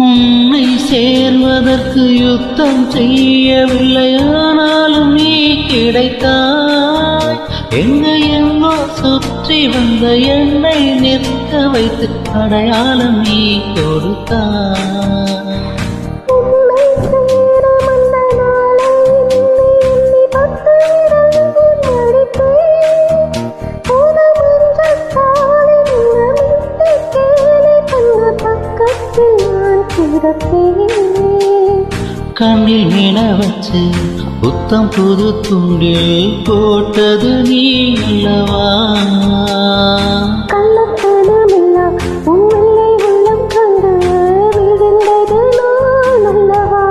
உன்னை சேர்வதற்கு யுத்தம் செய்யவில்லை. ஆனாலும் நீ கிடைத்தாய். எங்கு எங்கோ சுற்றி வந்த என்னை நிற்க வைத்து அடையாளம் நீ கொடுத்தாய். கண்ணில் மீன வச்சு புத்தம் புது துண்டில் போட்டது நீ அல்லவா கள்ளத்தனமில்லா உன்னில்லை உள்ளம் கண்டு விழுந்தது நான் அல்லவா?